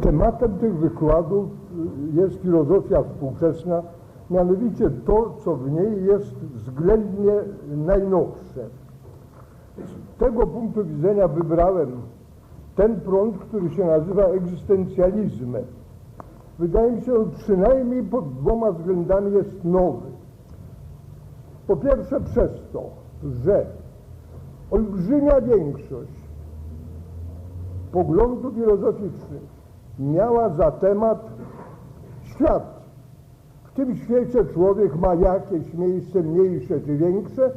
Tematem tych wykładów jest filozofia współczesna, mianowicie to, co w niej jest względnie najnowsze. Z tego punktu widzenia wybrałem ten prąd, który się nazywa egzystencjalizmem. Wydaje mi się, że przynajmniej pod dwoma względami jest nowy. Po pierwsze przez to, że olbrzymia większość poglądów filozoficznych miała za temat świat. W tym świecie człowiek ma jakieś miejsce mniejsze czy większe,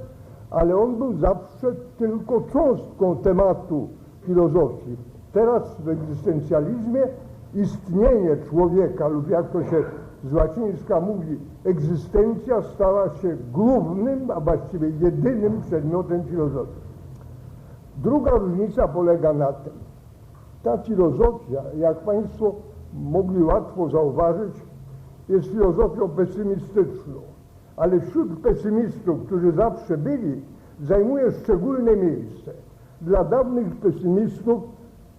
ale on był zawsze tylko cząstką tematu filozofii. Teraz w egzystencjalizmie istnienie człowieka lub jak to się z łacińska mówi, egzystencja stała się głównym, a właściwie jedynym przedmiotem filozofii. Druga różnica polega na tym, ta filozofia, jak Państwo mogli łatwo zauważyć, jest filozofią pesymistyczną, ale wśród pesymistów, którzy zawsze byli, zajmuje szczególne miejsce. Dla dawnych pesymistów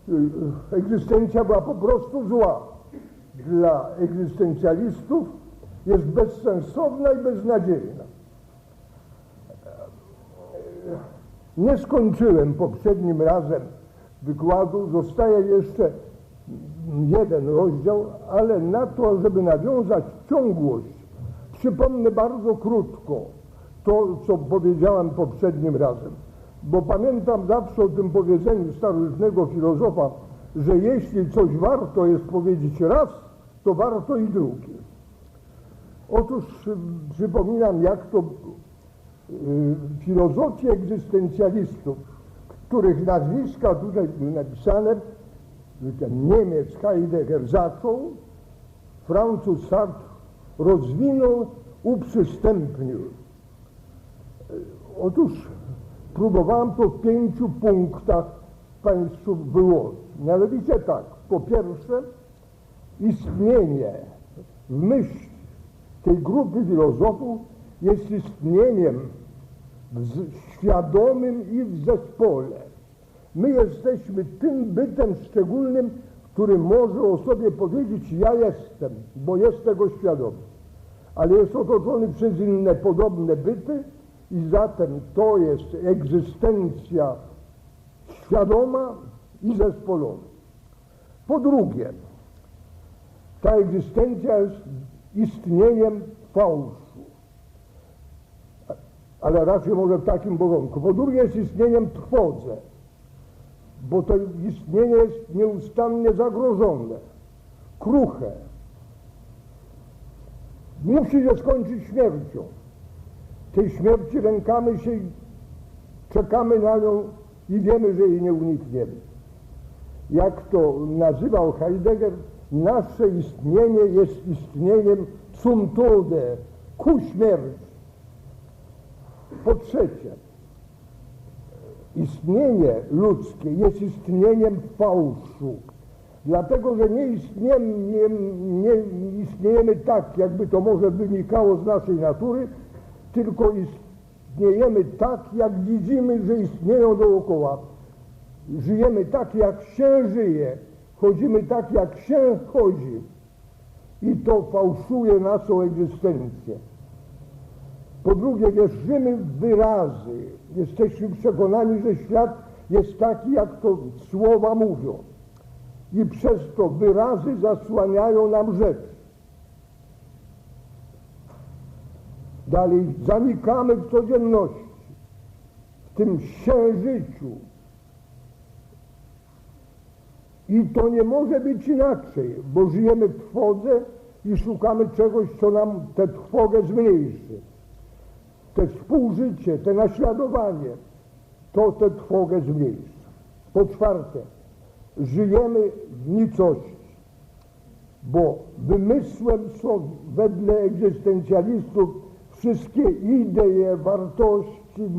y, egzystencja była po prostu zła. Dla egzystencjalistów jest bezsensowna i beznadziejna. Nie skończyłem poprzednim razem wykładu zostaje jeszcze jeden rozdział, ale na to, żeby nawiązać ciągłość, przypomnę bardzo krótko to, co powiedziałem poprzednim razem. Bo pamiętam zawsze o tym powiedzeniu starożytnego filozofa, że jeśli coś warto jest powiedzieć raz, to warto i drugi. Otóż przypominam, jak to y, filozofii egzystencjalistów których nazwiska tutaj były napisane, Niemiec Heidegger zaczął, Francuz Sartre rozwinął, uprzystępnił. Otóż próbowałem to w pięciu punktach Państwu wyłożyć. Mianowicie tak, po pierwsze istnienie w myśl tej grupy filozofów jest istnieniem w świadomym i w zespole. My jesteśmy tym bytem szczególnym, który może o sobie powiedzieć ja jestem, bo jest tego świadomy. Ale jest otoczony przez inne podobne byty i zatem to jest egzystencja świadoma i zespolona. Po drugie, ta egzystencja jest istnieniem fałszu ale raczej może w takim porządku. Po drugie jest istnieniem trwodze, bo to istnienie jest nieustannie zagrożone, kruche. Musi się skończyć śmiercią. Tej śmierci rękamy się i czekamy na nią i wiemy, że jej nie unikniemy. Jak to nazywał Heidegger, nasze istnienie jest istnieniem zum tode, ku śmierci. Po trzecie, istnienie ludzkie jest istnieniem fałszu, dlatego że nie istniejemy, nie, nie istniejemy tak, jakby to może wynikało z naszej natury, tylko istniejemy tak, jak widzimy, że istnieją dookoła. Żyjemy tak, jak się żyje, chodzimy tak, jak się chodzi. I to fałszuje naszą egzystencję. Po drugie, wierzymy w wyrazy. Jesteśmy przekonani, że świat jest taki, jak to słowa mówią. I przez to wyrazy zasłaniają nam rzeczy. Dalej zanikamy w codzienności, w tym księżyciu. I to nie może być inaczej, bo żyjemy w trwodze i szukamy czegoś, co nam tę trwogę zmniejszy te współżycie, te naśladowanie, to tę trwogę zmniejsza. Po czwarte, żyjemy w nicości, bo wymysłem są wedle egzystencjalistów wszystkie idee, wartości,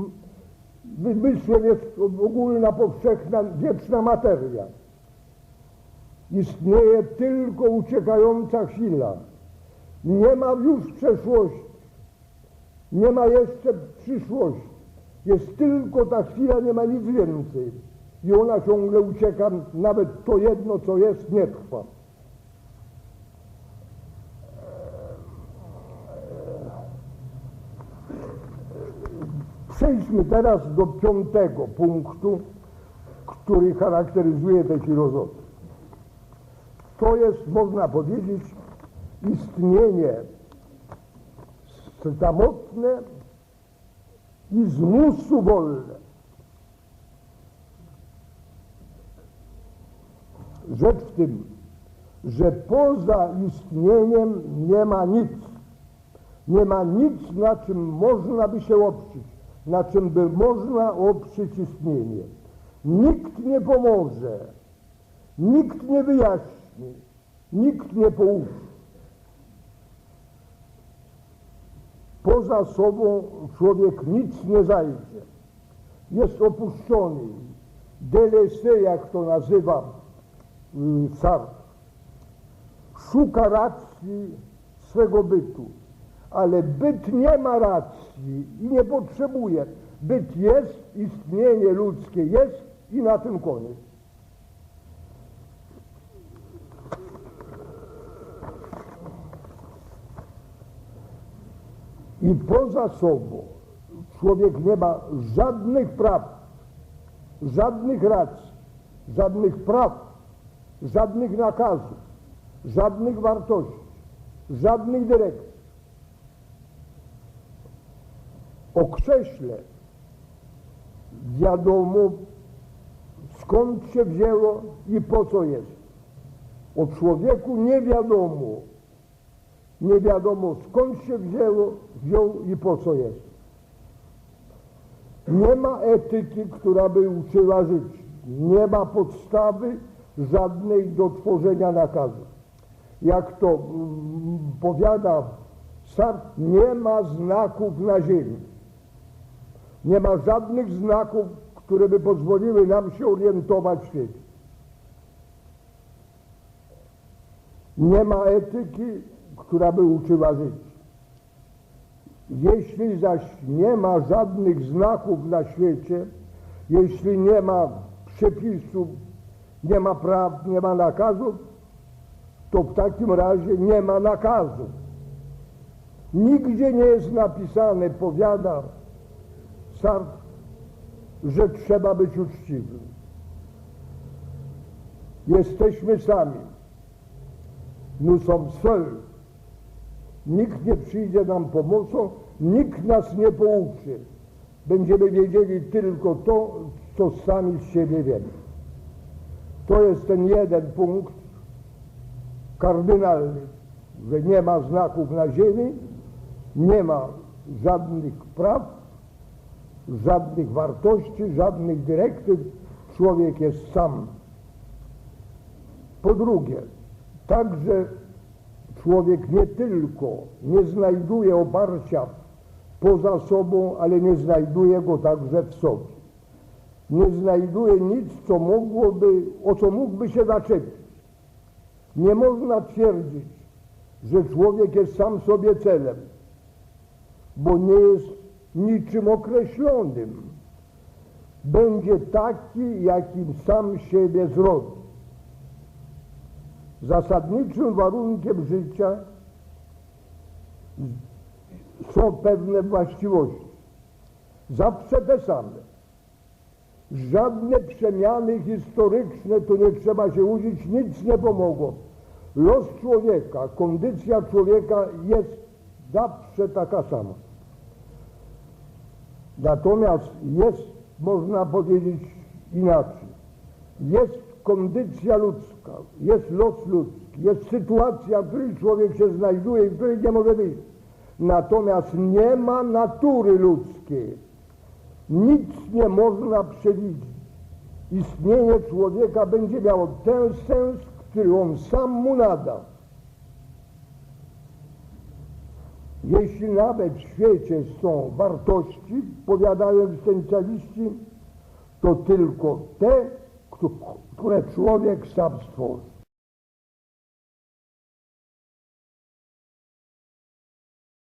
wymysłem jest ogólna, powszechna, wieczna materia. Istnieje tylko uciekająca chwila. Nie ma już przeszłości. Nie ma jeszcze przyszłości. Jest tylko ta chwila, nie ma nic więcej. i ona ciągle ucieka, nawet to jedno, co jest, nie trwa. Przejdźmy teraz do piątego punktu, który charakteryzuje tę filozofię. To jest, można powiedzieć, istnienie samotne i zmusu wolne. Rzecz w tym, że poza istnieniem nie ma nic. Nie ma nic, na czym można by się oprzeć, na czym by można oprzeć istnienie. Nikt nie pomoże, nikt nie wyjaśni, nikt nie pouczy. Poza sobą człowiek nic nie zajdzie. Jest opuszczony. Delese, jak to nazywa Sartre. Szuka racji swego bytu. Ale byt nie ma racji i nie potrzebuje. Byt jest, istnienie ludzkie jest i na tym koniec. I poza sobą człowiek nie ma żadnych praw, żadnych racji, żadnych praw, żadnych nakazów, żadnych wartości, żadnych dyrekcji. O krześle wiadomo skąd się wzięło i po co jest. O człowieku nie wiadomo, nie wiadomo skąd się wzięło, wziął i po co jest. Nie ma etyki, która by uczyła żyć. Nie ma podstawy żadnej do tworzenia nakazu. Jak to mm, powiada Sartre, nie ma znaków na ziemi. Nie ma żadnych znaków, które by pozwoliły nam się orientować w świecie. Nie ma etyki, która by uczyła żyć. Jeśli zaś nie ma żadnych znaków na świecie, jeśli nie ma przepisów, nie ma praw, nie ma nakazów, to w takim razie nie ma nakazu. Nigdzie nie jest napisane, powiada Sartre, że trzeba być uczciwym. Jesteśmy sami. Nous sommes seuls. Nikt nie przyjdzie nam pomocą, nikt nas nie pouczy. Będziemy wiedzieli tylko to, co sami z siebie wiemy. To jest ten jeden punkt kardynalny, że nie ma znaków na ziemi, nie ma żadnych praw, żadnych wartości, żadnych dyrektyw. Człowiek jest sam. Po drugie, także człowiek nie tylko nie znajduje oparcia poza sobą, ale nie znajduje go także w sobie. Nie znajduje nic, co mogłoby, o co mógłby się zaczepić. Nie można twierdzić, że człowiek jest sam sobie celem, bo nie jest niczym określonym. Będzie taki, jakim sam siebie zrobi. Zasadniczym warunkiem życia są pewne właściwości. Zawsze te same. Żadne przemiany historyczne, tu nie trzeba się uczyć, nic nie pomogło. Los człowieka, kondycja człowieka jest zawsze taka sama. Natomiast jest, można powiedzieć inaczej, jest kondycja ludzka, jest los ludzki, jest sytuacja, w której człowiek się znajduje i w której nie może być. Natomiast nie ma natury ludzkiej. Nic nie można przewidzieć. Istnienie człowieka będzie miało ten sens, który on sam mu nada. Jeśli nawet w świecie są wartości, powiadają esencjaliści, to tylko te, które człowiek sam stworzył.